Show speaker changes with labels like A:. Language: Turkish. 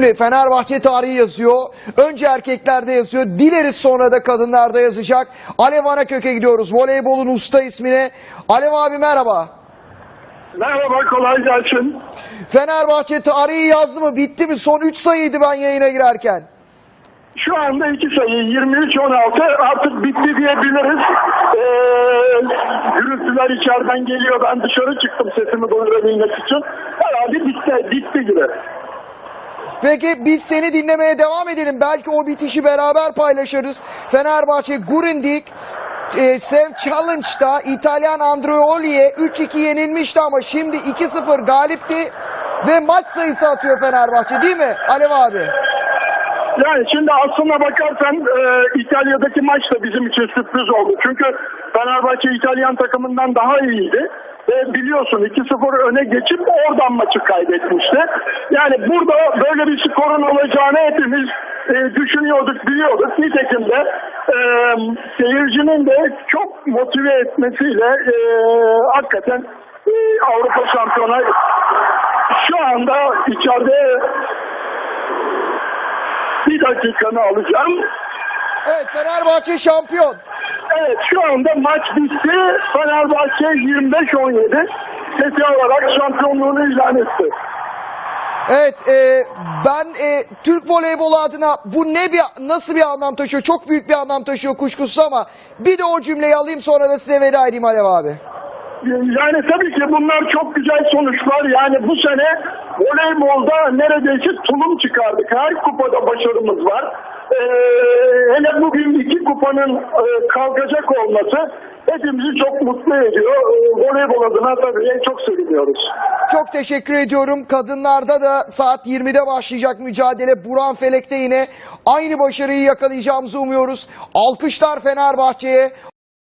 A: Fenerbahçe tarihi yazıyor. Önce erkeklerde yazıyor. Dileriz sonra da kadınlarda yazacak. Alev Anakök'e gidiyoruz. Voleybolun usta ismine. Alev abi merhaba.
B: Merhaba kolay gelsin.
A: Fenerbahçe tarihi yazdı mı? Bitti mi? Son 3 sayıydı ben yayına girerken.
B: Şu anda iki sayı 23-16 artık bitti diyebiliriz. Ee, gürültüler içeriden geliyor. Ben dışarı çıktım sesimi duyurabilmek için. Herhalde bitti, bitti gibi.
A: Peki biz seni dinlemeye devam edelim. Belki o bitişi beraber paylaşırız. Fenerbahçe Grundig e, Sev Challenge'da İtalyan Andreoli'ye 3-2 yenilmişti ama şimdi 2-0 galipti ve maç sayısı atıyor Fenerbahçe değil mi Alev abi?
B: Yani şimdi aslına bakarsan e, İtalya'daki maç da bizim için sürpriz oldu. Çünkü Fenerbahçe İtalyan takımından daha iyiydi. Ve biliyorsun 2-0 öne geçip oradan maçı kaybetmişti. Yani burada böyle bir skorun olacağını hepimiz e, düşünüyorduk, biliyorduk. Nitekim de e, seyircinin de çok motive etmesiyle e, hakikaten e, Avrupa şampiyona şu anda içeride bir dakikanı alacağım.
A: Evet Fenerbahçe şampiyon.
B: Evet şu anda maç bitti. Fenerbahçe 25-17 seti olarak şampiyonluğunu ilan etti.
A: Evet e, ben e, Türk voleybolu adına bu ne bir nasıl bir anlam taşıyor? Çok büyük bir anlam taşıyor kuşkusuz ama bir de o cümleyi alayım sonra da size veda edeyim Alev abi.
B: Yani tabii ki bunlar çok güzel sonuçlar. Yani bu sene voleybolda neredeyse tulum çıkardık. Her kupada başarımız var. Ee, hele bugün iki kupanın e, kalkacak olması hepimizi çok mutlu ediyor. Ee, voleybol adına tabii çok seviniyoruz.
A: Çok teşekkür ediyorum. Kadınlarda da saat 20'de başlayacak mücadele. Buran Felek'te yine aynı başarıyı yakalayacağımızı umuyoruz. Alkışlar Fenerbahçe'ye.